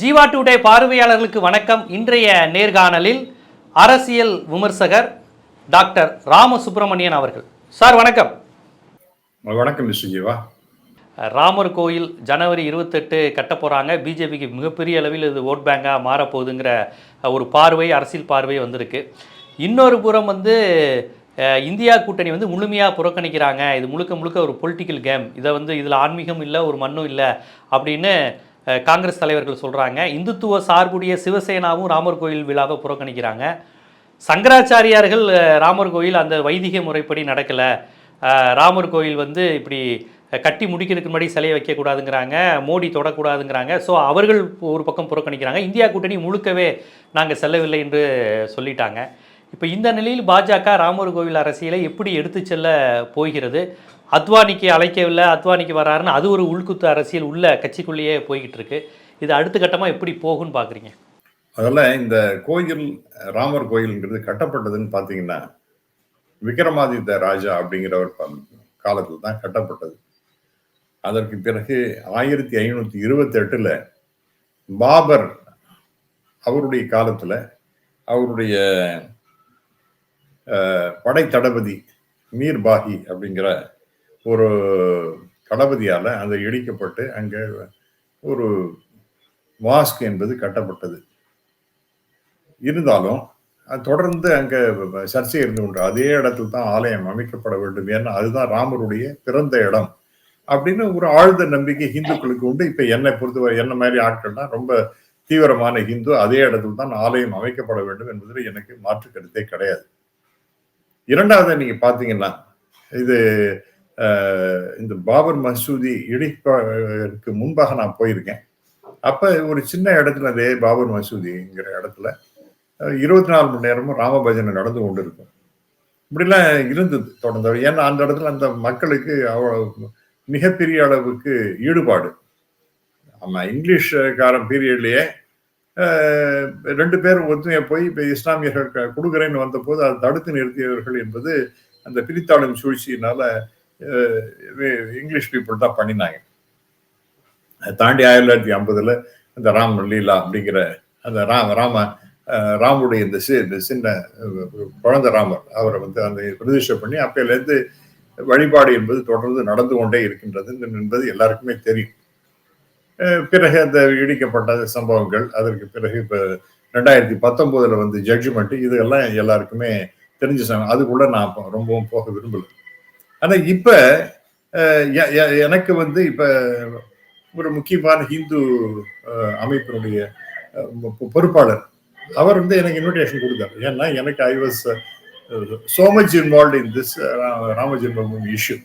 Jeeva today பார்வையாளர்களுக்கு வணக்கம். இன்றைய நேர்காணலில் அரசியல் விமர்சகர் டாக்டர் ராமசுப்பிரமணியன் அவர்கள். சார் வணக்கம். வணக்கம் மிஸ்டர் ஜீவா. ராமர் கோயில் ஜனவரி இருபத்தெட்டு கட்ட போகிறாங்க பிஜேபிக்கு மிகப்பெரிய அளவில் இது ஓட் பேங்காக மாறப்போகுதுங்கிற ஒரு பார்வை அரசியல் பார்வை வந்திருக்கு. இன்னொரு புறம் வந்து இந்தியா கூட்டணி வந்து முழுமையாக புறக்கணிக்கிறாங்க. இது முழுக்க முழுக்க ஒரு பொலிட்டிக்கல் கேம் இதை வந்து இதில் ஆன்மீகம் இல்லை ஒரு மண்ணும் இல்லை அப்படின்னு காங்கிரஸ் தலைவர்கள் சொல்கிறாங்க இந்துத்துவ சார்புடைய சிவசேனாவும் ராமர் கோயில் விழாவை புறக்கணிக்கிறாங்க. சங்கராச்சாரியார்கள் ராமர் கோயில் அந்த வைதிக முறைப்படி நடக்கலை. ராமர் கோயில் வந்து இப்படி கட்டி முடிக்கிறதுக்கு முன்னாடி சிலையை வைக்கக்கூடாதுங்கிறாங்க மோடி தொடக்கூடாதுங்கிறாங்க. ஸோ அவர்கள் ஒரு பக்கம் புறக்கணிக்கிறாங்க. இந்தியா கூட்டணி முழுக்கவே நாங்கள் செல்லவில்லை என்று சொல்லிட்டாங்க. இப்போ இந்த நிலையில் பாஜக ராமர் கோவில் அரசியலை எப்படி எடுத்து செல்ல போகிறது? அத்வானிக்கு அழைக்கவில்லை அத்வானிக்கு வராருன்னு அது ஒரு உள்குத்து அரசியல் உள்ள கட்சிக்குள்ளேயே போய்கிட்டு இருக்கு இது அடுத்த கட்டமாக எப்படி போகும்னு பார்க்குறீங்க அதில் இந்த கோயில் ராமர் கோயில்ங்கிறது கட்டப்பட்டதுன்னு பார்த்தீங்கன்னா விக்ரமாதித்த ராஜா அப்படிங்கிறவர் காலத்தில் தான் கட்டப்பட்டது. அதற்கு பிறகு ஆயிரத்தி ஐநூற்றி இருபத்தெட்டில் பாபர் அவருடைய காலத்தில் அவருடைய படை தளபதி மீர் பாகி அப்படிங்கிற ஒரு தளபதியால் அது இடிக்கப்பட்டு அங்கே ஒரு மாஸ்க் என்பது கட்டப்பட்டது. இருந்தாலும் அது தொடர்ந்து அங்கே சர்ச்சை இருந்து கொண்டு அதே இடத்துல தான் ஆலயம் அமைக்கப்பட வேண்டும். ஏன்னா அதுதான் ராமருடைய பிறந்த இடம். அப்படின்னு ஒரு ஆழ்ந்த நம்பிக்கை ஹிந்துக்களுக்கு உண்டு. இப்போ என்னை பொறுத்தவரை என்ன மாதிரி ஆட்கள்னா ரொம்ப தீவிரமான ஹிந்து. அதே இடத்துல தான் ஆலயம் அமைக்கப்பட வேண்டும் என்பதில் எனக்கு மாற்று கருத்தே கிடையாது. இரண்டாவது நீங்க பாத்தீங்கன்னா இது இந்த பாபர் மசூதி இடிப்பதற்கு முன்பாக நான் போயிருக்கேன். அப்போ ஒரு சின்ன இடத்துல அதே பாபர் மசூதிங்கிற இடத்துல இருபத்தி நாலு மணி நேரமும் ராமபஜனை நடந்து கொண்டு இருக்கும் இப்படிலாம் இருந்தது தொடர்ந்து. ஏன்னா அந்த இடத்துல அந்த மக்களுக்கு அவ்வளோ மிகப்பெரிய அளவுக்கு ஈடுபாடு. ஆமாம் இங்கிலீஷ்காரன் பீரியட்லயே பீரியட்லேயே ரெண்டு பேரும் ஒத்துமையா போய் இப்போ இஸ்லாமியர்கள் கொடுக்குறேன்னு வந்தபோது அதை தடுத்து நிறுத்தியவர்கள் என்பது அந்த பிரித்தாளும் சூழ்ச்சியினால இங்கிலீஷ் பீப்புள் தான் பண்ணினாங்க. அதை தாண்டி ஆயிரத்தி தொள்ளாயிரத்தி ஐம்பதுல இந்த ராம் லீலா அப்படிங்கிற அந்த ராம ராம ராமுடைய இந்த சி இந்த சின்ன குழந்தை ராமர் அவரை வந்து அந்த பிரதிஷ்டை பண்ணி அப்பையிலேருந்து வழிபாடு என்பது தொடர்ந்து நடந்து கொண்டே இருக்கின்றது என்பது எல்லாருக்குமே தெரியும். பிறகு அந்த இடிக்கப்பட்ட சம்பவங்கள் அதற்கு பிறகு இப்போ ரெண்டாயிரத்தி பத்தொன்பதுல வந்து ஜட்ஜ்மெண்ட் இதெல்லாம் எல்லாருக்குமே தெரிஞ்ச சமயம் அதுக்குள்ள நான் ரொம்பவும் போக விரும்பலை. ஆனா இப்ப எனக்கு வந்து இப்ப ஒரு முக்கியமான ஹிந்து அமைப்பினுடைய பொறுப்பாளர். அவர் வந்து எனக்கு இன்விடேஷன் கொடுத்தார். ஏன்னா எனக்கு I was so much involve in this Ramjanmabhoomi issue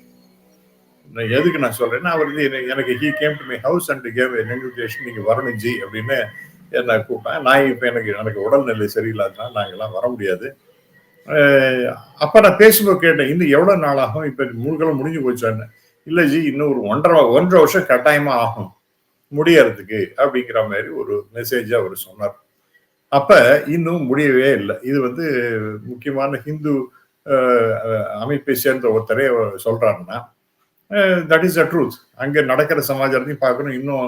issue எதுக்கு நான் சொல்றேன்னா அவர் வந்து எனக்கு- எனக்கு he came to my house and came invitation நீங்க வரணும் ஜி அப்படின்னு என்ன கூப்பிட்டேன் நான் இப்போ எனக்கு எனக்கு உடல்நிலை சரியில்லாதனால நாங்கெல்லாம் வர முடியாது. அப்போ நான் பேசும்போது கேட்டேன் இன்னும் எவ்வளோ நாள் ஆகும்? இப்போ முழுக்கெல்லாம் முடிஞ்சு போச்சான்னு இல்லை ஜி இன்னும் ஒரு ஒன்றரை ஒன்றரை வருஷம் கட்டாயமாக ஆகும் முடியறதுக்கு அப்படிங்கிற மாதிரி ஒரு மெசேஜாக அவர் சொன்னார். அப்போ இன்னும் முடியவே இல்லை. இது வந்து முக்கியமான ஹிந்து அமைப்பை சேர்ந்த ஒருத்தரே சொல்கிறாருன்னா தட் இஸ் த ட்ரூத் அங்கே நடக்கிற சமாச்சாரத்தையும் பார்க்கணும். இன்னும்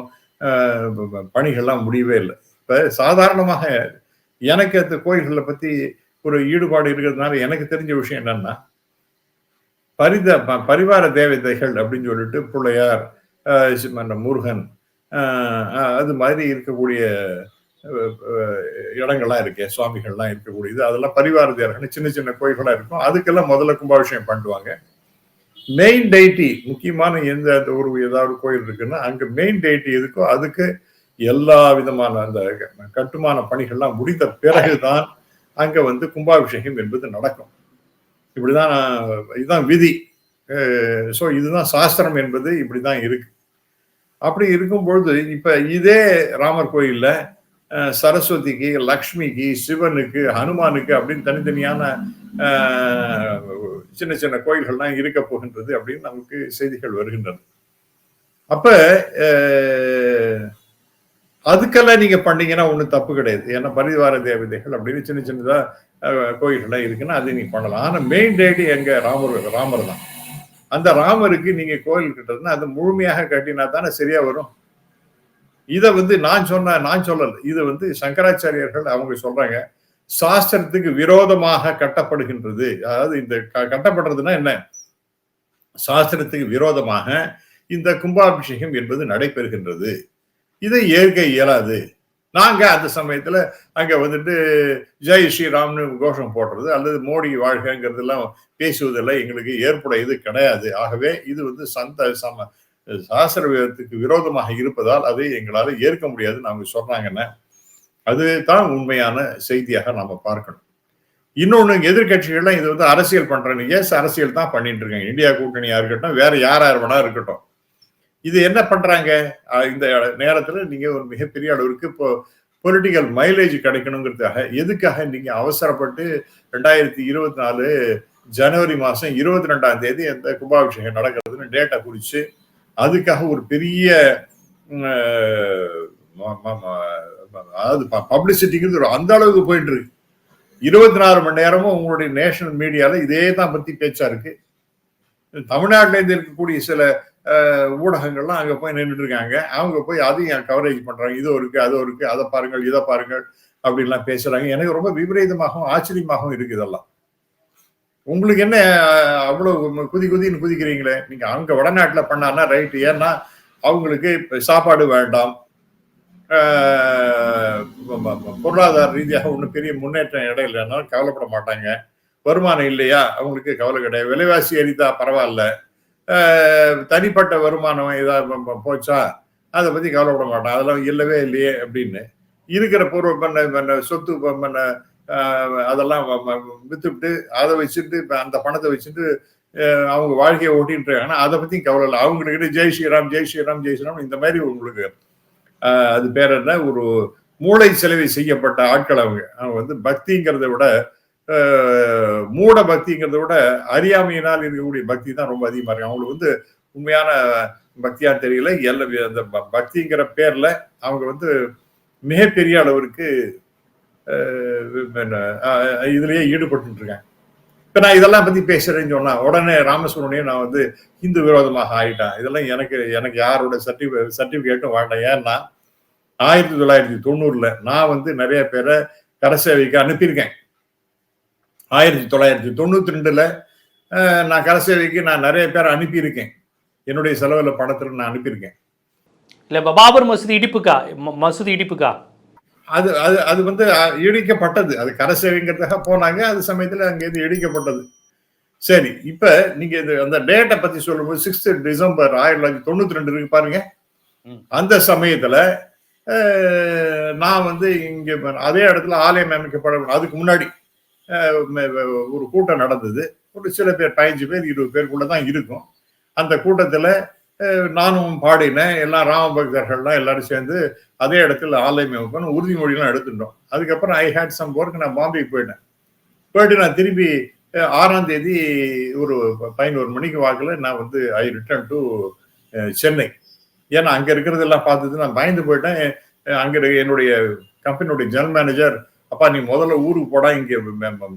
பணிகள்லாம் முடியவே இல்லை. இப்போ சாதாரணமாக எனக்கு அந்த கோயில்களை பற்றி ஒரு ஈடுபாடு இருக்கிறதுனால எனக்கு தெரிஞ்ச விஷயம் என்னன்னா பரித பரிவார தேவதைகள் அப்படின்னு சொல்லிட்டு பிள்ளையார் முருகன் அது மாதிரி இருக்கக்கூடிய இடங்கள்லாம் இருக்கு சுவாமிகள்லாம் இருக்கக்கூடியது அதெல்லாம் பரிவார தேவர்கள் சின்ன சின்ன கோயில்களாக இருக்கும். அதுக்கெல்லாம் முதல்ல கும்பாபிஷேகம் பண்ணுவாங்க. மெயின் டைட்டி முக்கியமான எந்த ஒரு ஏதாவது கோயில் இருக்குன்னா அங்க மெயின் டைட்டி எதுக்கோ அதுக்கு எல்லா விதமான அந்த கட்டுமான பணிகள்லாம் முடிந்த பிறகுதான் அங்க வந்து கும்பாபிஷேகம் என்பது நடக்கும். இப்படிதான் இதுதான் விதி. ஸோ இதுதான் சாஸ்திரம் என்பது இப்படிதான் இருக்கு. அப்படி இருக்கும் பொழுது இப்ப இதே ராமர் கோயில்ல சரஸ்வதிக்கு லக்ஷ்மிக்கு சிவனுக்கு ஹனுமானுக்கு அப்படின்னு தனித்தனியான சின்ன சின்ன கோயில்கள்லாம் இருக்க போகின்றது அப்படின்னு நமக்கு செய்திகள் வருகின்றன. அப்போ அதுக்கெல்லாம் நீங்க பண்ணீங்கன்னா ஒன்றும் தப்பு கிடையாது. ஏன்னா பரிவார தேவதைகள் அப்படின்னு சின்ன சின்னதா கோயில்கள்லாம் இருக்குன்னா அது நீங்க பண்ணலாம். ஆனா மெயின் டேடி எங்க ராமர் ராமர் தான். அந்த ராமருக்கு நீங்க கோயில் கட்டுறதுன்னா அது முழுமையாக கட்டினா தானே சரியா வரும். இதை வந்து நான் சொன்ன நான் சொல்லல. இது வந்து சங்கராச்சாரியர்கள் அவங்க சொல்றாங்க. சாஸ்திரத்துக்கு விரோதமாக கட்டப்படுகின்றது. அதாவது இந்த க- கட்டப்படுறதுன்னா என்ன? சாஸ்திரத்துக்கு விரோதமாக இந்த கும்பாபிஷேகம் என்பது நடைபெறுகின்றது. இதை ஏற்க இயலாது. நாங்க அந்த சமயத்துல அங்க வந்துட்டு ஜெய் ஸ்ரீராம்னு கோஷம் போடுறது அல்லது மோடி வாழ்கைங்கிறதெல்லாம் பேசுவதெல்லாம் எங்களுக்கு ஏற்புடையது கிடையாது. ஆகவே இது வந்து சந்த சம சாஸ்திர வேதத்துக்கு விரோதமாக இருப்பதால் அதை எங்களால ஏற்க முடியாதுன்னு அவங்க சொன்னாங்கன்னா அதுதான் உண்மையான செய்தியாக நாம பார்க்கணும். இன்னொன்னு எதிர்கட்சிகள்லாம் இது வந்து அரசியல் பண்றாங்க. எஸ் அரசியல் தான் பண்ணிட்டு இருக்காங்க? இந்தியா கூட்டணியா இருக்கட்டும் வேற யார் யார் வேணா இருக்கட்டும். இது என்ன பண்றாங்க? இந்த நேரத்துல நீங்க ஒரு மிகப்பெரிய அளவிற்கு இப்போ பொலிட்டிக்கல் மைலேஜ் கிடைக்கணுங்கிறதுக்காக எதுக்காக நீங்க அவசரப்பட்டு ரெண்டாயிரத்தி இருபத்தி நாலு ஜனவரி மாசம் இருபத்தி ரெண்டாம் தேதி அந்த கும்பாபிஷேகம் நடக்கிறதுன்னு டேட்டா குறிச்சு அதுக்காக ஒரு பெரிய அதாவது பப்ளிசிட்டிங்கிறது ஒரு அந்த அளவுக்கு போயிட்டு இருக்கு. இருபத்தி நாலு மணி நேரமும் உங்களுடைய நேஷனல் மீடியால இதே தான் பத்தி பேச்சா இருக்கு. தமிழ்நாட்டில இருந்து இருக்கக்கூடிய சில ஊடகங்கள்லாம் அங்கே போய் நின்றுட்டு இருக்காங்க அவங்க போய் அதையும் கவரேஜ் பண்ணுறாங்க இது இருக்கு அது இருக்கு அதை பாருங்கள் இதை பாருங்கள் அப்படின்லாம் பேசுறாங்க. எனக்கு ரொம்ப விபரீதமாகவும் ஆச்சரியமாகவும் இருக்கு இதெல்லாம். உங்களுக்கு என்ன அவ்வளோ குதி குதின்னு குதிக்கிறீங்களே? நீங்க அங்க வடநாட்டில் பண்ணான்னா ரைட் ஏன்னா அவங்களுக்கு இப்போ சாப்பாடு வேண்டாம். பொருளாதார ரீதியாக ஒன்றும் பெரிய முன்னேற்றம் இடையிலன்னா கவலைப்பட மாட்டாங்க. வருமானம் இல்லையா? அவங்களுக்கு கவலை கிடையாது. விலைவாசி எரிதா பரவாயில்ல. தனிப்பட்ட வருமானம் இதாக போச்சா? அதை பற்றி கவலைப்பட மாட்டான். அதெல்லாம் இல்லவே இல்லையே அப்படின்னு. இருக்கிற பூர்வ பண்ண பண்ண சொத்து பண்ண அதெல்லாம் விற்றுவிட்டு வித்துவிட்டு அதை வச்சுட்டு இப்போ அந்த பணத்தை வச்சுட்டு அவங்க வாழ்க்கையை ஓட்டிட்டு இருக்காங்கன்னா அதை பற்றியும் கவலை இல்லை. அவங்கக்கிட்ட ஜெய் ஸ்ரீராம் ஜெய் ஸ்ரீராம் ஜெய் ஸ்ரீராம் இந்த மாதிரி உங்களுக்கு அது பேர் என்ன? ஒரு மூளை செலவை செய்யப்பட்ட ஆட்கள் அவங்க. அவங்க வந்து பக்திங்கிறத விட மூட பக்திங்கிறத விட அறியாமையினால் இருக்கக்கூடிய பக்தி தான் ரொம்ப அதிகமாக இருக்கு. அவங்களுக்கு வந்து உண்மையான பக்தியாக தெரியல எல்லா அந்த பக்திங்கிற பேர்ல அவங்க வந்து மிகப்பெரிய அளவிற்கு இதுலயே ஈடுபட்டு இருக்காங்க. இப்ப நான் இதெல்லாம் பத்தி பேசுறேன்னு சொன்னா உடனே ராமசுவரனையும் நான் வந்து இந்து விரோதமாக ஆயிட்டேன். இதெல்லாம் எனக்கு எனக்கு யாரோட சர்டிஃபி சர்டிபிகேட்டும் வேண்டாம். ஏன்னா ஆயிரத்தி தொள்ளாயிரத்தி தொண்ணூறுல நான் வந்து நிறைய பேரை கரசேவைக்கு அனுப்பியிருக்கேன். ஆயிரத்தி தொள்ளாயிரத்தி தொண்ணூத்தி ரெண்டுல நான் கரசேவைக்கு நான் நிறைய பேரை அனுப்பியிருக்கேன். என்னுடைய செலவுல பணத்துல நான் அனுப்பியிருக்கேன். இல்ல பாபர் மசூதி இடிப்புக்கா? மசூதி இடிப்புக்கா? அது அது அது வந்து இடிக்கப்பட்டது. அது கரசேவைங்கிறதுக்காக போனாங்க. அது சமயத்துல அங்கேருந்து இடிக்கப்பட்டது. சரி இப்ப நீங்க இது அந்த டேட்டை பத்தி சொல்லும்போது சிக்ஸ்த் டிசம்பர் ஆயிரத்தி தொள்ளாயிரத்தி தொண்ணூத்தி ரெண்டு இருக்கு பாருங்க. அந்த சமயத்துல நான் வந்து இங்க அதே இடத்துல ஆலயம் அமைக்கப்பட அதுக்கு முன்னாடி ஒரு கூட்டம் நடந்தது. ஒரு சில பேர் பதினஞ்சு பேர் இருபது பேருக்குள்ள தான் இருக்கும். அந்த கூட்டத்தில் நானும் பாடினேன். எல்லாம் ராம பக்தர்கள்லாம் எல்லாரும் சேர்ந்து அதே இடத்துல ஆலயம் அமைப்போம் உறுதிமொழியெல்லாம் எடுத்துட்டோம். அதுக்கப்புறம் ஐ ஹேட் சம் ஒர்க் நான் பாம்பேக்கு போயிட்டேன். போயிட்டு நான் திரும்பி ஆறாம் தேதி ஒரு பதினோரு மணிக்கு வாக்கில் நான் வந்து ஐ ரிட்டர்ன் டு சென்னை. ஏன்னா அங்கே இருக்கிறதெல்லாம் பார்த்துட்டு நான் பயந்து போயிட்டேன். அங்கே இருக்க என்னுடைய கம்பெனியுடைய ஜெனரல் மேனேஜர் அப்பா நீ முதல்ல ஊருக்கு போடா இங்க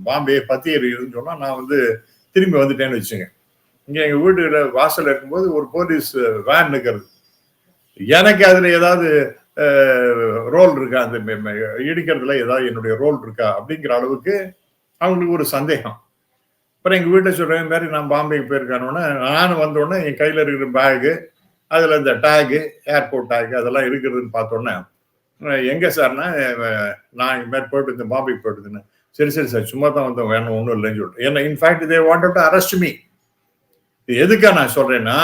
பாம்பே பத்தி எரியுதுன்னு சொன்னா நான் வந்து திரும்பி வந்துட்டேன்னு வச்சுங்க இங்க எங்க வீட்டுல வாசல் இருக்கும்போது ஒரு போலீஸ் வேன் நிற்கிறது எனக்கு அதுல ஏதாவது ரோல் இருக்கா? அந்த இடிக்கிறதுல ஏதாவது என்னுடைய ரோல் இருக்கா? அப்படிங்கிற அளவுக்கு அவங்களுக்கு ஒரு சந்தேகம். அப்புறம் எங்க வீட்டை சொல்றேன் மாதிரி நான் பாம்பேக்கு போயிருக்கானோன்னே நானும் வந்தோடனே என் கையில இருக்கிற பேகு அதுல இந்த டேகு ஏர்போர்ட் டேகு அதெல்லாம் இருக்கிறதுன்னு பார்த்தோன்னே எங்க சார்னா நான் இந்த மாதிரி போயிட்டு இருந்தேன் பாம்பே போயிட்டு இருந்தேன் சரி சரி சார் சும்மா தான் வந்தோம் வேணும் ஒன்றும் இல்லைன்னு சொல்லிட்டு. ஏன்னா இன்ஃபேக்ட் இதே வாண்டட் டு அரெஸ்ட் மீ இது நான் சொல்றேன்னா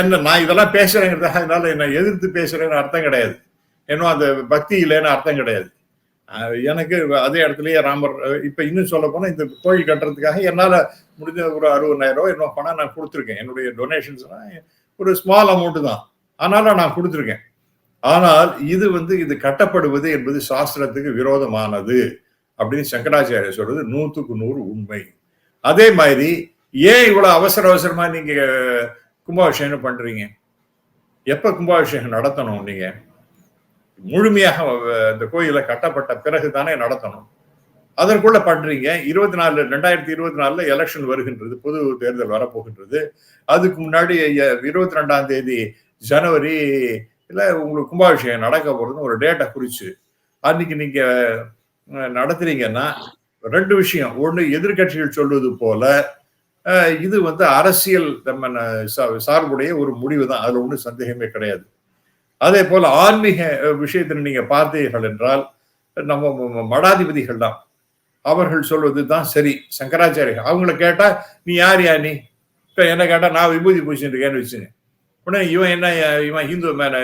என்ன நான் இதெல்லாம் பேசுறேங்கிறதுக்காக அதனால என்னை எதிர்த்து பேசுறேன்னு அர்த்தம் கிடையாது. ஏன்னா அந்த பக்தி இல்லைன்னு அர்த்தம் கிடையாது. எனக்கு அதே இடத்துலயே ராமர் இப்போ இப்ப இன்னும் சொல்ல போனா இந்த கோயில் கட்டுறதுக்காக என்னால முடிஞ்ச ஒரு அறுபதாயிரம் ரூபாய் என்ன பணம் நான் கொடுத்துருக்கேன். என்னுடைய டொனேஷன்ஸ் ஒரு ஸ்மால் அமௌண்ட் தான். ஆனாலும் நான் கொடுத்துருக்கேன். ஆனால் இது வந்து இது கட்டப்படுவது என்பது சாஸ்திரத்துக்கு விரோதமானது அப்படின்னு சங்கராச்சாரியர் சொல்றது நூத்துக்கு நூறு உண்மை. அதே மாதிரி ஏன் இவ்வளவு அவசர அவசரமா நீங்க கும்பாபிஷேகம் பண்றீங்க? எப்ப கும்பாபிஷேகம் நடத்தணும் நீங்க? முழுமையாக இந்த கோயிலை கட்டப்பட்ட பிறகு தானே நடத்தணும். அதற்குள்ள பண்றீங்க. இருபத்தி நாலு ரெண்டாயிரத்தி இருபத்தி நாலுல எலெக்ஷன் வருகின்றது பொது தேர்தல் வரப்போகின்றது. அதுக்கு முன்னாடி இருபத்தி ரெண்டாம் தேதி ஜனவரி இல்லை உங்களுக்கு கும்பாபிஷேகம் நடக்க போகிறதுன்னு ஒரு டேட்டை குறித்து அன்னைக்கு நீங்கள் நடத்துறீங்கன்னா ரெண்டு விஷயம். ஒன்று எதிர்க்கட்சிகள் சொல்வது போல இது வந்து அரசியல் நம்ம சா- சார்புடைய ஒரு முடிவு தான். அதில் ஒன்றும் சந்தேகமே கிடையாது. அதே போல் ஆன்மீக விஷயத்தில் நீங்கள் பார்த்தீர்கள் என்றால் நம்ம ம- மடாதிபதிகள் தான். அவர்கள் சொல்வது தான் சரி. சங்கராச்சாரியர் அவங்கள கேட்டால் நீ யார் யா நீ? இப்போ என்ன கேட்டால் நான் விபூதி பூசிட்டு இருக்கேன்னு வச்சுங்க உடனே இவன் என்ன இவன் ஹிந்து மேல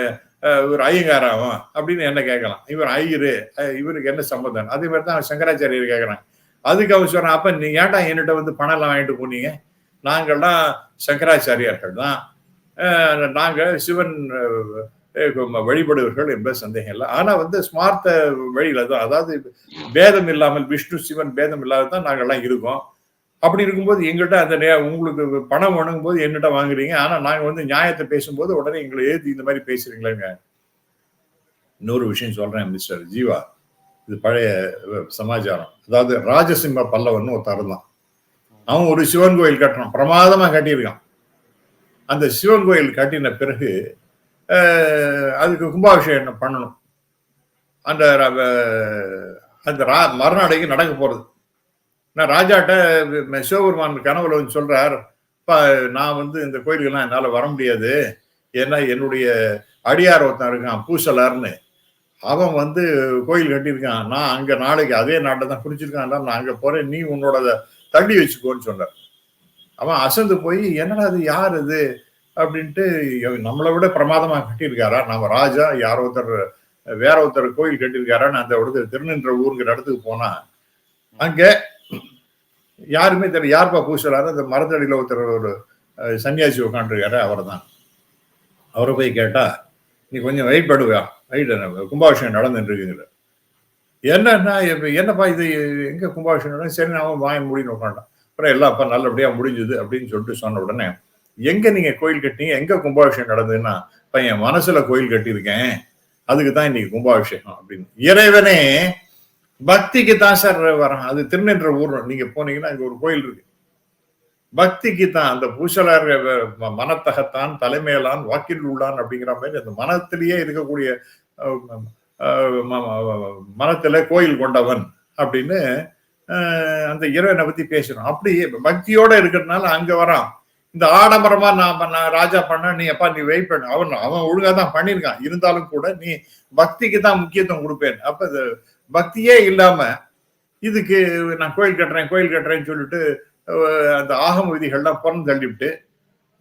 இவர் ஒரு ஐயங்காராவன் அப்படின்னு என்ன கேட்கலாம். இவர் ஐயரு இவருக்கு என்ன சம்பந்தம்? அதே மாதிரி தான் சங்கராச்சாரியர் கேட்குறான் அதுக்கு அவர் சொல்கிறான் அப்போ நீ ஏன்டா என்கிட்ட வந்து பணம் எல்லாம் வாங்கிட்டு போனீங்க? நாங்கள்லாம் சங்கராச்சாரியார்கள் தான். நாங்கள் சிவன் வழிபடுவர்கள் என்பது சந்தேகம் இல்லை. ஆனால் வந்து ஸ்மார்த்த வழியில தான் அதாவது பேதம் இல்லாமல் விஷ்ணு சிவன் பேதம் இல்லாத தான் நாங்கள்லாம் இருக்கோம். அப்படி இருக்கும்போது எங்கள்கிட்ட அந்த உங்களுக்கு பணம் வணங்கும் போது என்கிட்ட வாங்குறீங்க. ஆனா நாங்க வந்து நியாயத்தை பேசும்போது உடனே எங்களை ஏத்தி இந்த மாதிரி பேசுறீங்களேங்க. இன்னொரு விஷயம் சொல்றேன் மிஸ்டர் ஜீவா. இது பழைய சமாச்சாரம். அதாவது ராஜசிம்ம பல்லவன் ஒருத்தர் இருந்தான். அவன் ஒரு சிவன் கோயில் கட்டுறான் பிரமாதமா கட்டியிருக்கான். அந்த சிவன் கோயில் கட்டின பிறகு அதுக்கு கும்பாபிஷேகம் பண்ணணும்? அந்த அந்த ரா- மறுநாளைக்கு நடக்க போறது. நான் ராஜாட்ட சிவபெருமான் கனவுல வந்து சொல்றார் இப்போ நான் வந்து இந்த கோயிலுக்கெல்லாம் என்னால் வர முடியாது. ஏன்னா என்னுடைய அடியார் ஒருத்தன் இருக்கான் பூசலார்னு. அவன் வந்து கோயில் கட்டியிருக்கான். நான் அங்கே நாளைக்கு அதே நாட்டை தான் குடிச்சிருக்கான் நான் அங்கே போறேன். நீ உன்னோட தள்ளி வச்சுக்கோன்னு சொன்னார். அவன் அசந்து போய் என்னடா அது யார் இது? அப்படின்ட்டு நம்மளை விட பிரமாதமாக கட்டியிருக்காரா? நம்ம ராஜா யார் ஒருத்தர் வேற ஒருத்தர் கோயில் கட்டியிருக்காரான்னு அந்த இடத்துல திருநின்ற ஊருங்கிற இடத்துக்கு போனா அங்கே யாருமே தெரியல யார்ப்பா பூசலாரு அந்த மரத்தடியில் ஒருத்தர் ஒரு சன்னியாசி உட்காந்துருக்காரு அவர் தான் அவரை போய் கேட்டா நீ கொஞ்சம் வெயிட் பண்ணுவியா வெயிட் கும்பாபிஷேகம் நடந்துட்டு இருக்குங்கிற என்னன்னா இப்ப என்னப்பா இது? எங்க கும்பாபிஷேகம் சரி நான் வாங்கி முடின்னு உட்காண்டான் அப்புறம் எல்லாம் அப்பா முடிஞ்சுது அப்படின்னு சொல்லிட்டு சொன்ன உடனே எங்க நீங்க கோயில் கட்டினீங்க? எங்க கும்பாபிஷேகம் நடந்ததுன்னா பையன் என் மனசுல கோயில் கட்டியிருக்கேன். அதுக்கு தான் இன்னைக்கு கும்பாபிஷேகம் அப்படின்னு. இறைவனே பக்திக்கு தான் சார் வரான் அது திருநின்ற ஊர். நீங்க போனீங்கன்னா அங்க ஒரு கோயில் இருக்கு. பக்திக்கு தான். அந்த பூசலர் மனத்தகத்தான் தலைமையிலான் வாக்கில் உள்ளான் அப்படிங்கிற மாதிரி அந்த மனத்திலேயே இருக்கக்கூடிய மனத்துல கோயில் கொண்டவன் அப்படின்னு அந்த இறைவனை பத்தி பேசணும் அப்படி பக்தியோட இருக்கிறதுனால அங்க வரான். இந்த ஆடம்பரமா நான் நான் ராஜா பண்ண நீ அப்பா நீ வெயிட் பண்ண. அவன் அவன் ஒழுங்கா தான் பண்ணியிருக்கான். இருந்தாலும் கூட நீ பக்திக்கு தான் முக்கியத்துவம் கொடுப்பேன். அப்ப பக்தியே இல்லாம இதுக்கு நான் கோயில் கட்டுறேன் கோயில் கட்டுறேன்னு சொல்லிட்டு அந்த ஆகம விதிகள்லாம் புறம் தள்ளிவிட்டு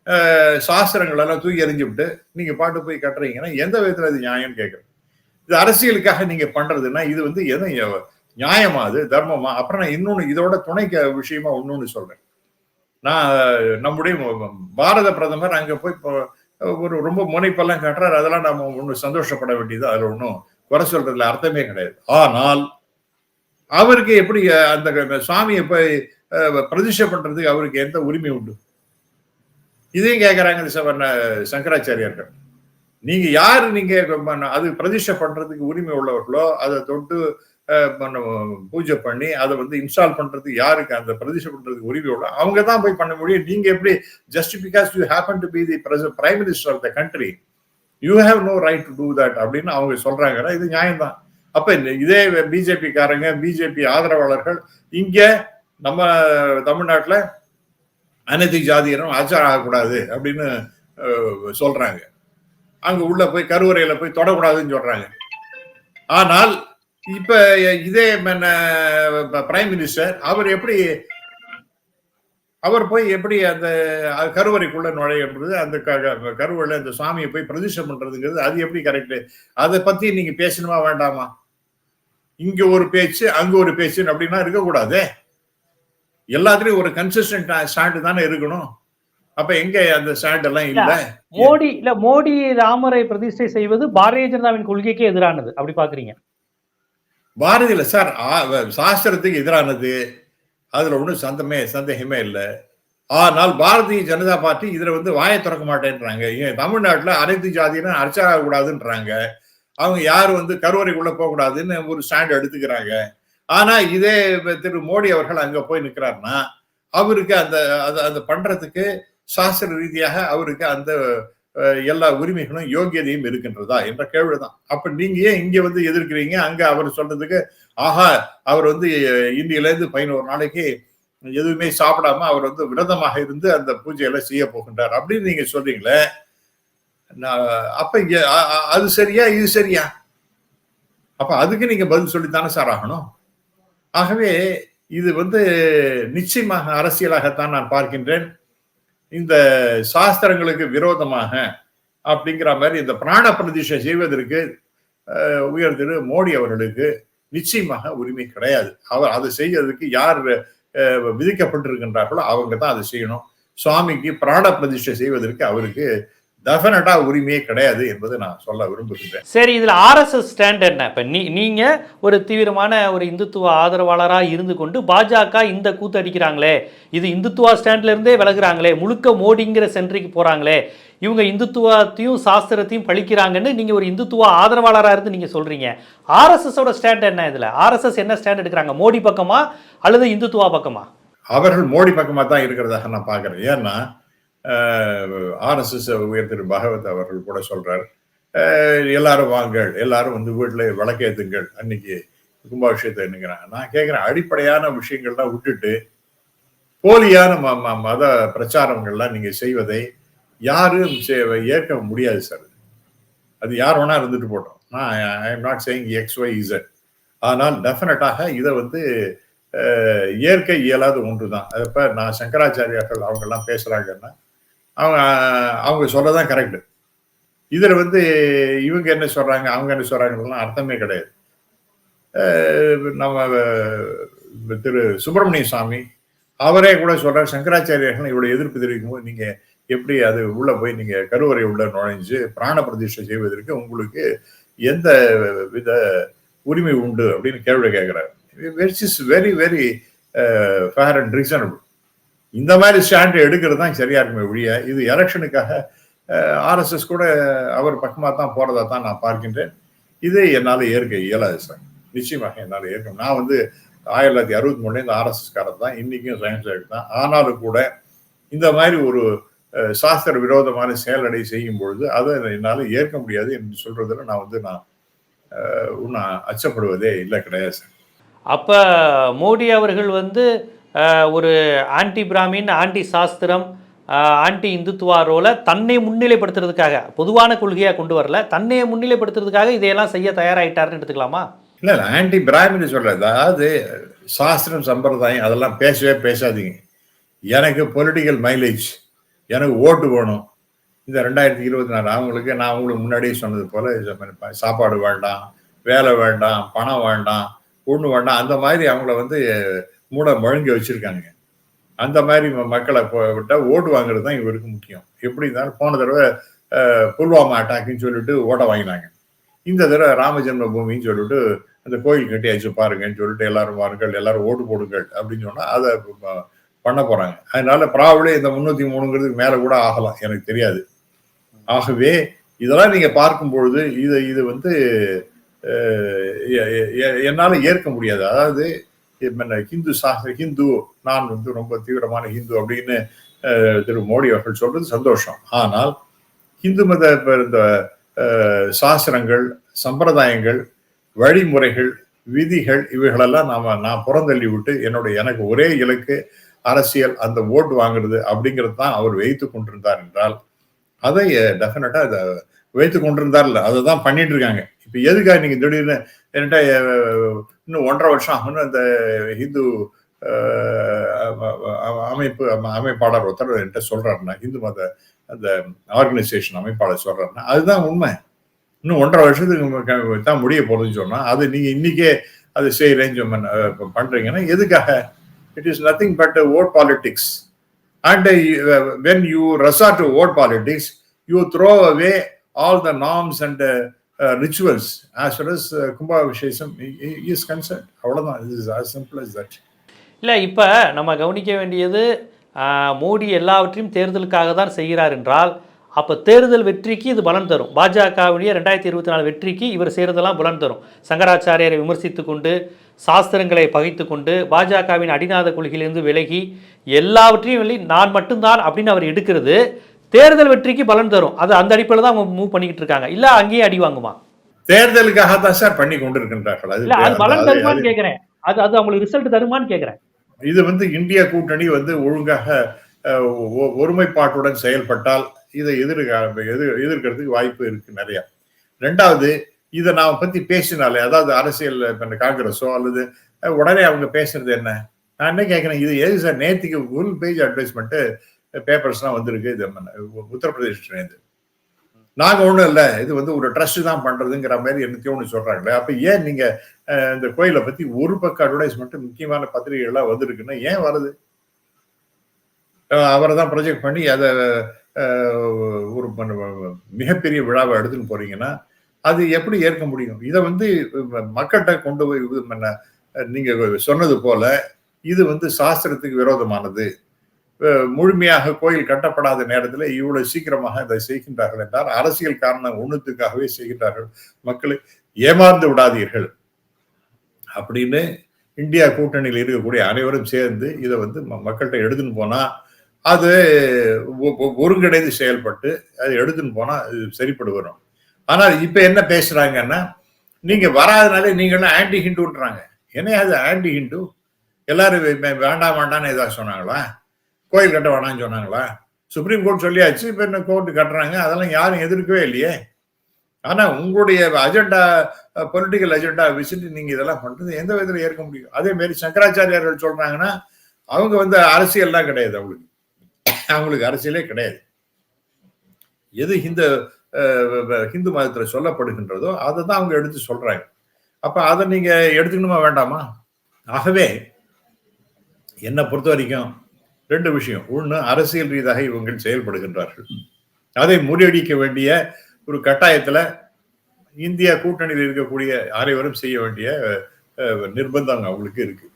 சாஸ்திரங்களெல்லாம் சாஸ்திரங்கள் எல்லாம் தூக்கி எறிஞ்சு விட்டு நீங்க பாட்டு போய் கட்டுறீங்கன்னா எந்த விதத்துல அது நியாயம்னு கேட்குறேன். இது அரசியலுக்காக நீங்க பண்றதுன்னா இது வந்து எதுவும் நியாயமா அது தர்மமா? அப்புறம் நான் இன்னொன்று இதோட துணை விஷயமா இன்னொன்று சொல்றேன். நான் நம்முடைய பாரத பிரதமர் அங்கே போய் இப்போ ஒரு ரொம்ப முனைப்பெல்லாம் காட்டுறாரு அதெல்லாம் நம்ம ஒன்றும் சந்தோஷப்பட வேண்டியது அதில் ஒன்றும் குறை சொல்றதுல அர்த்தமே கிடையாது. ஆனால் அவருக்கு எப்படி அந்த சுவாமியை போய் பிரதிஷ்டை பண்றதுக்கு அவருக்கு எந்த உரிமை உண்டு? இதையும் கேட்கறாங்க இந்த சங்கராச்சாரியார்கள். நீங்க யாரு நீங்க அது பிரதிஷ்டை பண்றதுக்கு உரிமை உள்ளவர்களோ அதை தொட்டு பூஜை பண்ணி அதை வந்து இன்ஸ்டால் பண்றதுக்கு யாருக்கு அந்த பிரதிஷ்டை பண்றதுக்கு உரிமை உள்ள அவங்க தான் போய் பண்ண முடியும். நீங்க எப்படி just because you happen to be the prime minister of the country you have no right to do that அப்படின்னு அவங்க சொல்றாங்கன்னா இது நியாயம்தான். அப்ப இதே பிஜேபி காரங்க பிஜேபி ஆதரவாளர்கள் இங்க நம்ம தமிழ்நாட்டில் அனைத்து ஜாதியினரும் ஆச்சாரம் ஆகக்கூடாது அப்படின்னு சொல்றாங்க. அங்க உள்ள போய் கருவறையில போய் தொடக்கூடாதுன்னு சொல்றாங்க. ஆனால் இப்ப இதே பிரைம் மினிஸ்டர் அவர் எப்படி அவர் போய் எப்படி அந்த கருவறைக்குள்ள நுழையப்படுறது அந்த கருவறையில அந்த சாமியை போய் பிரதிஷ்டை பண்றதுங்கிறது அது எப்படி கரெக்ட் அதை பத்தி நீங்க பேசணுமா வேண்டாமா? இங்க ஒரு பேச்சு அங்க ஒரு பேச்சு அப்படின்னா இருக்கக்கூடாது. எல்லாத்துலயும் ஒரு கன்சிஸ்டன்ட் ஸ்டாண்ட் தானே இருக்கணும். அப்ப எங்க அந்த ஸ்டாண்ட் எல்லாம் இல்ல மோடி இல்ல மோடி ராமரை பிரதிஷ்டை செய்வது பாரதிய ஜனதாவின் கொள்கைக்கே எதிரானது. அப்படி பாக்குறீங்க பாரதியில சார் சாஸ்திரத்துக்கு எதிரானது. அதுல ஒன்றும் சந்தமே சந்தேகமே இல்லை. ஆனால் பாரதிய ஜனதா பார்ட்டி இதுல வந்து வாயை திறக்க மாட்டேன்றாங்க. ஏன்? அனைத்து ஜாதியினரும் அர்ச்சகா கூடாதுன்றாங்க அவங்க யாரும் வந்து கருவறைக்குள்ள போகக்கூடாதுன்னு ஒரு ஸ்டாண்ட் எடுத்துக்கிறாங்க. ஆனா இதே திரு மோடி அவர்கள் அங்க போய் நிற்கிறாருன்னா அவருக்கு அந்த அதை அந்த பண்றதுக்கு சாஸ்திர ரீதியாக அவருக்கு அந்த எல்லா உரிமைகளும் யோகியதையும் இருக்கின்றதா என்ற கேள்விதான். அப்ப நீங்க ஏன் இங்க வந்து எதிர்க்கிறீங்க? அங்க அவர் சொல்றதுக்கு ஆஹா அவர் வந்து இந்தியிலேருந்து பதினோரு நாளைக்கு எதுவுமே சாப்பிடாம அவர் வந்து விரதமாக இருந்து அந்த பூஜையெல்லாம் செய்ய போகின்றார். அப்படின்னு நீங்க சொல்றீங்களே? நான் அப்ப இங்க அது சரியா இது சரியா? அப்ப அதுக்கு நீங்க பதில் சொல்லித்தானே சார் ஆகணும்? ஆகவே இது வந்து நிச்சயமாக அரசியலாகத்தான் நான் பார்க்கின்றேன். இந்த சாஸ்திரங்களுக்கு விரோதமாக அப்படிங்கிற மாதிரி இந்த பிராண பிரதிஷ்டை செய்வதற்கு உயர் திரு மோடி அவர்களுக்கு நிச்சயமாக உரிமை கிடையாது. அவர் அதை செய்யறதுக்கு யார் விதிக்கப்பட்டிருக்கின்றார்களோ அவங்க தான் அதை செய்யணும். சுவாமிக்கு பிராண பிரதிஷ்டை செய்வதற்கு அவருக்கு டெஃபினட்டா உரிமையே கிடையாது என்பதை நான் சொல்ல விரும்புகின்றேன். சரி இதில் ஆர்எஸ்எஸ் ஸ்டாண்ட் என்ன? இப்போ நீ நீங்கள் ஒரு தீவிரமான ஒரு இந்துத்துவ ஆதரவாளராக இருந்து கொண்டு பாஜக இந்த கூத்து அடிக்கிறாங்களே இது இந்துத்துவா ஸ்டாண்ட்ல இருந்தே விலகுறாங்களே முழுக்க மோடிங்கிற சென்ட்ரிக்கு போகிறாங்களே இவங்க இந்துத்துவத்தையும் சாஸ்திரத்தையும் பழிக்கிறாங்கன்னு நீங்கள் ஒரு இந்துத்துவ ஆதரவாளராக இருந்து நீங்கள் சொல்கிறீங்க ஆர்எஸ்எஸோட ஸ்டாண்ட் என்ன இதில்? ஆர்எஸ்எஸ் என்ன ஸ்டாண்ட் எடுக்கிறாங்க? மோடி பக்கமா அல்லது இந்துத்துவா பக்கமா? அவர்கள் மோடி பக்கமா தான் இருக்கிறதாக நான் பார்க்கிறேன். ஏன்னா ஆர்எஸ்எஸ் உயர் திரு பகவத் அவர்கள் கூட சொல்றார். எல்லாரும் வாங்கள் எல்லாரும் வந்து வீட்டில் விளக்கேத்துங்கள். அன்னைக்கு கும்பாபிஷேகத்தை என்னங்கிறாங்க நான் கேட்குறேன் அடிப்படையான விஷயங்கள்லாம் விட்டுட்டு போலியான ம- ம- மத பிரச்சாரங்கள்லாம் நீங்கள் செய்வதை யாரும் ஏற்க முடியாது சார். அது யார் வேணா இருந்துட்டு போட்டோம். நான் I am not saying X Y Z ஆனால் டெஃபினட்டாக இதை வந்து இயற்கை ஏற்க இயலாத ஒன்று தான் இப்போ நான் சங்கராச்சாரியார்கள் அவங்கெல்லாம் பேசுகிறாங்கன்னா அவங்க அவங்க சொல்லதான் கரெக்ட் இதில் வந்து இவங்க என்ன சொல்றாங்க அவங்க என்ன சொல்றாங்கலாம் அர்த்தமே கிடையாது. நம்ம திரு சுப்பிரமணிய சாமி அவரே கூட சொல்றார் சங்கராச்சாரியர்கள் இவ்வளவு எதிர்ப்பு தெரிவிக்கும்போது நீங்கள் எப்படி அது உள்ளே போய் நீங்க கருவறை உள்ள நுழைஞ்சு பிராண பிரதிஷ்டை செய்வதற்கு உங்களுக்கு எந்த வித உரிமை உண்டு? அப்படின்னு கேள்வி கேட்குறாரு which is very very fair and reasonable இந்த மாதிரி ஸ்டாண்ட் எடுக்கிறது தான் சரியா இருக்குமே ஒழிய இது எலெக்ஷனுக்காக ஆர்எஸ்எஸ் கூட அவர் பக்கமாக தான் போறதா தான் நான் பார்க்கின்றேன். இது என்னால் ஏற்க இயலாது சார். நிச்சயமாக என்னால் ஏற்க நான் வந்து ஆயிரத்தி தொள்ளாயிரத்தி அறுபத்தி மூணுல இந்த ஆர்எஸ்எஸ்காரர் தான் இன்னைக்கும் சயின்ஸ் தான். ஆனாலும் கூட இந்த மாதிரி ஒரு சாஸ்திர விரோதமான செயலடை செய்யும் பொழுது அதை என்னால் ஏற்க முடியாது என்று சொல்றதுல நான் வந்து நான் ஒன்றும் அச்சப்படுவதே இல்லை கிடையாது சார். அப்போ மோடி அவர்கள் வந்து ஒரு ஆன்டி பிராமின் ஆன்டி சாஸ்திரம் ஆன்டி இந்துத்துவா ரோலை தன்னை முன்னிலைப்படுத்துறதுக்காக பொதுவான கொள்கையாக கொண்டு வரல தன்னை முன்னிலைப்படுத்துறதுக்காக இதையெல்லாம் செய்ய தயாராகிட்டாருன்னு எடுத்துக்கலாமா? இல்லை இல்லை ஆன்டி பிராமின் சொல்ல அதாவது சாஸ்திரம் சம்பிரதாயம் அதெல்லாம் பேசவே பேசாதீங்க. எனக்கு பொலிட்டிக்கல் மைலேஜ் எனக்கு ஓட்டு வேணும். இந்த ரெண்டாயிரத்தி இருபத்தி நாலு அவங்களுக்கு நான் உங்களுக்கு முன்னாடியே சொன்னது போல சாப்பாடு வேண்டாம் வேலை வேண்டாம் பணம் வேண்டாம் ஒன்று வேண்டாம் அந்த மாதிரி அவங்கள வந்து மூட முழங்கி வச்சிருக்காங்க அந்த மாதிரி மக்களை போ- விட்டா ஓட்டு வாங்குறது தான் இவருக்கு முக்கியம். எப்படி இருந்தாலும் போன தடவை புல்வாமா அட்டாக்குன்னு சொல்லிட்டு ஓட்ட வாங்கினாங்க. இந்த தடவை ராமஜென்ம பூமின்னு சொல்லிட்டு அந்த கோயில் கட்டியாச்சு பாருங்கன்னு சொல்லிட்டு எல்லாரும் வாருங்கள் எல்லாரும் ஓட்டு போடுங்கள் அப்படின்னு சொன்னா அதை பண்ண போறாங்க. அதனால ப்ராபபிளி இந்த முன்னூத்தி மூணுங்கிறதுக்கு மேல கூட ஆகலாம் எனக்கு தெரியாது. ஆகவே இதெல்லாம் நீங்க பார்க்கும் பொழுது இது இது வந்து என்னால் என்னால ஏற்க முடியாது. அதாவது என்ன ஹிந்து சாஸ்திர ஹிந்து நான் வந்து ரொம்ப தீவிரமான ஹிந்து அப்படின்னு திரு மோடி அவர்கள் சொல்றது சந்தோஷம். ஆனால் ஹிந்து மத இந்த சாஸ்திரங்கள் சம்பிரதாயங்கள் வழிமுறைகள் விதிகள் இவைகளெல்லாம் நாம நான் புறந்தள்ளி விட்டு என்னுடைய எனக்கு ஒரே இலக்கு அரசியல் அந்த ஓட்டு வாங்குறது அப்படிங்கிறது தான் அவர் வைத்து கொண்டிருந்தார் என்றால் அதை டெஃபினட்டா அதை வைத்து கொண்டிருந்தார் இல்ல அதை தான் பண்ணிட்டு இருக்காங்க. இப்போ எதுக்காக நீங்க திடீர்னு என்னட்டா இன்னும் ஒன்றரை வருஷம் ஆகும்னு அந்த ஹிந்து அமைப்பு அமைப்பாளர் ஒருத்தர் என்கிட்ட சொல்றாருன்னா இந்து மத அந்த ஆர்கனைசேஷன் அமைப்பாளர் சொல்றாருன்னா அதுதான் உண்மை. இன்னும் ஒன்றரை வருஷத்துக்கு தான் முடிய போறதுன்னு சொன்னா அது நீங்க இன்னைக்கே அது செய்யறேன்னு சொன்ன பண்றீங்கன்னா எதுக்காக? It is nothing but vote politics and when you resort to vote politics you throw away all the norms and rituals as well as கும்பாபிஷேகம் இஸ் கன்சர்ன் அவ்வளோதான் இது is as simple as that இல்லை இப்போ நம்ம கவனிக்க வேண்டியது மோடி எல்லாவற்றையும் தேர்தலுக்காக தான் செய்கிறார் என்றால் அப்போ தேர்தல் வெற்றிக்கு இது பலன் தரும். பாஜகவுடைய ரெண்டாயிரத்தி இருபத்தி நாலு வெற்றிக்கு இவர் செய்கிறதெல்லாம் பலன் தரும். சங்கராச்சாரியரை விமர்சித்து கொண்டு சாஸ்திரங்களை பகைத்து கொண்டு பாஜகவின் அடிநாத கொள்கையிலிருந்து விலகி எல்லாவற்றையும் வெளி நான் மட்டும்தான் அப்படின்னு அவர் எடுக்கிறது தேர்தல் வெற்றிக்கு பலன் தரும். அது அந்த அடிப்படையில் தான் அவங்க மூவ் பண்ணிக்கிட்டு இருக்காங்க. இல்ல அங்கேயே அடி வாங்குமா? தேர்தலுக்காக தான் சார் பண்ணி கொண்டிருக்கின்றார்கள். அது அது பலன் தருமான்னு கேக்குறேன். அது அது அவங்களுக்கு ரிசல்ட் தருமான்னு கேக்குறேன். இது வந்து இந்திய கூட்டணி வந்து ஒழுங்காக ஒருமைப்பாட்டுடன் செயல்பட்டால் இதை எதிர் எதிர்க்கிறதுக்கு வாய்ப்பு இருக்கு நிறைய. ரெண்டாவது இதை நான் பத்தி பேசினாலே அதாவது அரசியல் காங்கிரஸோ அல்லது உடனே அவங்க பேசுறது என்ன? நான் என்ன கேட்கிறேன் இது எது சார் நேத்திக்கு ஃபுல் பேஜ் அட்வைஸ்மெண்ட் பேப்பர்ஸ்லாம் வந்திருக்கு. இது என்ன, உத்தரப்பிரதேஷ்லேருந்து நாங்கள் ஒன்றும் இல்லை. இது வந்து ஒரு ட்ரஸ்ட் தான் பண்ணுறதுங்கிற மாதிரி என்னத்தையும் ஒன்று சொல்கிறாங்களே அப்போ ஏன் நீங்கள் இந்த கோயிலை பற்றி ஒரு பக்க அட்வர்டைஸ்மெண்ட்டு முக்கியமான பத்திரிகைகள்லாம் வந்திருக்குன்னா ஏன் வருது? அவரை தான் ப்ரொஜெக்ட் பண்ணி அதை ஒரு மிகப்பெரிய விழாவை எடுத்துன்னு போறீங்கன்னா அது எப்படி ஏற்க முடியும்? இதை வந்து மக்கள்கிட்ட கொண்டு போய் இது பண்ண நீங்க சொன்னது போல இது வந்து சாஸ்திரத்துக்கு விரோதமானது. முழுமையாக கோயில் கட்டப்படாத நேரத்தில் இவ்வளவு சீக்கிரமாக இதை செய்கின்றார்கள் என்றால் அரசியல் காரணம் ஒன்றுத்துக்காகவே செய்கின்றார்கள். மக்களை ஏமாந்து விடாதீர்கள். அப்படின்னு இந்தியா கூட்டணியில் இருக்கக்கூடிய அனைவரும் சேர்ந்து இதை வந்து ம- மக்கள்கிட்ட எடுத்துன்னு போனா அது ஒருங்கிணைந்து செயல்பட்டு அது எடுத்துன்னு போனா அது சரிப்படு வரும். ஆனால் இப்ப என்ன பேசுறாங்கன்னா நீங்க வராதனாலே நீங்களும் ஆன்டி ஹிண்டுன்றாங்க என்ன அது ஆன்டி ஹிண்டு எல்லாரும் வேண்டாம் வேண்டாம்னு ஏதாவது சொன்னாங்களா? கோயில் கட்ட வேணாம்னு சொன்னாங்களா? சுப்ரீம் கோர்ட் சொல்லியாச்சு இப்போ என்ன கோர்ட்டு கட்டுறாங்க? அதெல்லாம் யாரும் எதிர்க்கவே இல்லையே. ஆனால் உங்களுடைய அஜெண்டா பொலிட்டிக்கல் அஜெண்டா வச்சுட்டு நீங்கள் இதெல்லாம் பண்ணுறது எந்த விதத்தில் ஏற்க முடியும்? அதே மாதிரி சங்கராச்சாரியார்கள் சொல்கிறாங்கன்னா அவங்க வந்து அரசியல்லாம் கிடையாது அவங்களுக்கு. அவங்களுக்கு அரசியலே கிடையாது. எது இந்த ஹிந்து மதத்தில் சொல்லப்படுகின்றதோ அதை தான் அவங்க எடுத்து சொல்கிறாங்க அப்போ அதை நீங்கள் எடுத்துக்கணுமா வேண்டாமா? ஆகவே என்னை பொறுத்த வரைக்கும் ரெண்டு விஷயம். ஒன்று அரசியல் ரீதியாக இவங்கள் செயல்படுகின்றார்கள். அதை முறியடிக்க வேண்டிய ஒரு கட்டாயத்தில் இந்தியா கூட்டணியில் இருக்கக்கூடிய அனைவரும் செய்ய வேண்டிய நிர்பந்தம் அவங்களுக்கு இருக்கு.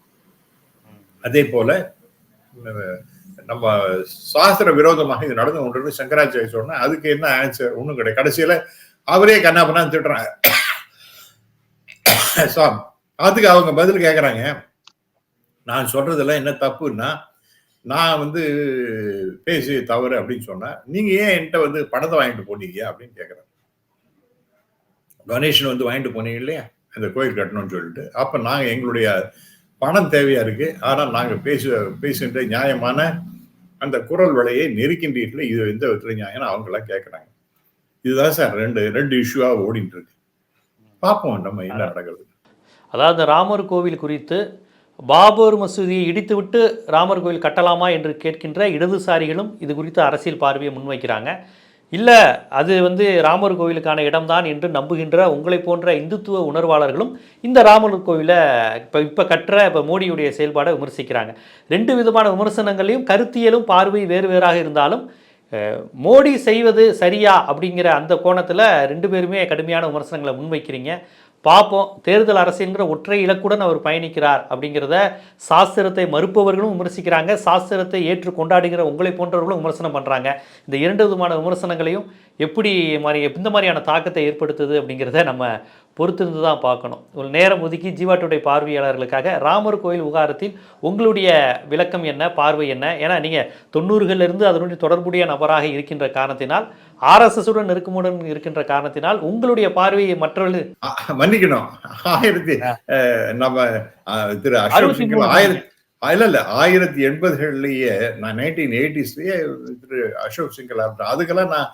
அதே போல நம்ம சாஸ்திர விரோதமாக இது நடந்து கொண்டு சங்கராச்சாரிய சொன்னா அதுக்கு என்ன ஆன்சர் ஒன்றும் கிடையாது. கடைசியில அவரே கண்ணாபண்ணா திட்டுறாங்க. சாம் அதுக்கு அவங்க பதில் கேட்குறாங்க நான் சொல்றதெல்லாம் என்ன தப்புன்னா நான் வந்து பேசி தவறு அப்படின்னு சொன்னேன். நீங்கள் ஏன் என்கிட்ட வந்து பணத்தை வாங்கிட்டு போனீங்க அப்படின்னு கேட்குறேன் டொனேஷன் வந்து வாங்கிட்டு போனீங்க இல்லையா? அந்த கோயில் கட்டணும்னு சொல்லிட்டு. அப்போ நாங்கள் எங்களுடைய பணம் தேவையாக இருக்குது ஆனால் நாங்கள் பேசு பேசுகின்ற நியாயமான அந்த குரல் விலையை நெருக்கின்றீர்கள். இது எந்த விதத்தில் நியாயம்? அவங்களாம் கேட்குறாங்க இதுதான் சார் ரெண்டு ரெண்டு இஷ்யூவாக ஓடிட்டு இருக்கு. பார்ப்போம் நம்ம என்ன நடக்கிறது அதாவது ராமர் கோவில் குறித்து பாபர் மசூதியை இடித்துவிட்டு ராமர் கோவில் கட்டலாமா என்று கேட்கின்ற இடதுசாரிகளும் இது குறித்து அரசியல் பார்வையை முன்வைக்கிறாங்க. இல்லை அது வந்து ராமர் கோவிலுக்கான இடம்தான் என்று நம்புகின்ற உங்களை போன்ற இந்துத்துவ உணர்வாளர்களும் இந்த ராமர் கோவிலை இப்போ இப்போ கட்டுற இப்போ மோடியுடைய செயல்பாடை விமர்சிக்கிறாங்க. ரெண்டு விதமான விமர்சனங்களையும் கருத்தியலும் பார்வை வேறு வேறாக இருந்தாலும் மோடி செய்வது சரியா அப்படிங்கிற அந்த கோணத்தில் ரெண்டு பேருமே கடுமையான விமர்சனங்களை முன்வைக்கிறீங்க. பார்ப்போம் தேர்தல் அரசுங்கிற ஒற்றை இலக்குடன் அவர் பயணிக்கிறார் அப்படிங்கிறத சாஸ்திரத்தை மறுப்பவர்களும் விமர்சிக்கிறாங்க. சாஸ்திரத்தை ஏற்று கொண்டாடுகிற உங்களை போன்றவர்களும் விமர்சனம் பண்ணுறாங்க இந்த இரண்டு விதமான விமர்சனங்களையும் எப்படி மாதிரி எந்த மாதிரியான தாக்கத்தை ஏற்படுத்துது அப்படிங்கிறத நம்ம பொறுத்திருந்து தான் பார்க்கணும். ஒரு நேரம் ஒதுக்கி ஜீவாட்டுடைய பார்வையாளர்களுக்காக ராமர் கோயில் விவகாரத்தில் உங்களுடைய விளக்கம் என்ன? பார்வை என்ன? ஏன்னா நீங்கள் தொண்ணூறுகளிலிருந்து அதனுடைய தொடர்புடைய நபராக இருக்கின்ற காரணத்தினால் ஆர்எஸ்எஸுடன் நெருக்கமுடன் இருக்கின்ற காரணத்தினால் உங்களுடைய பார்வையை மற்றவர்கள் மன்னிக்கணும். ஆயிரத்தி நம்ம திரு அசோக் ஆயிரத்தி இல்ல இல்ல ஆயிரத்தி எண்பதுகள்லயே நான் நைன்டீன் எயிட்டிஸ்லயே திரு அசோக் சிங்கல் அதுக்கெல்லாம் நான்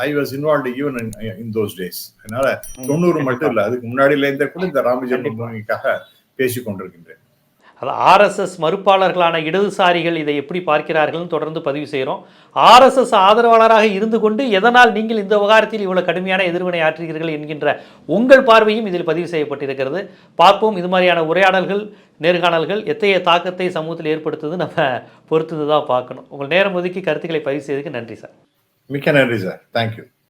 I was involve even in those days அதனால தொண்ணூறு மட்டும் இல்ல அதுக்கு முன்னாடியில இருந்தே கூட இந்த ராமஜென்ம பூமிக்காக பேசிக் கொண்டிருக்கின்றேன் அது ஆர்எஸ்எஸ் மறுப்பாளர்களான இடதுசாரிகள் இதை எப்படி பார்க்கிறார்கள்னு தொடர்ந்து பதிவு செய்கிறோம். ஆர்எஸ்எஸ் ஆதரவாளராக இருந்து கொண்டு எதனால் நீங்கள் இந்த விவகாரத்தில் இவ்வளோ கடுமையான எதிர்வினை ஆற்றுகிறீர்கள் என்கின்ற உங்கள் பார்வையும் இதில் பதிவு செய்யப்பட்டிருக்கிறது. பார்ப்போம் இது மாதிரியான உரையாடல்கள் நேர்காணல்கள் எத்தகைய தாக்கத்தை சமூகத்தில் ஏற்படுத்துது நம்ம பொறுத்து தான் பார்க்கணும். உங்கள் நேரம் ஒதுக்கி கருத்துக்களை பதிவு செய்ததுக்கு நன்றி சார். மிக்க நன்றி சார். தேங்க்யூ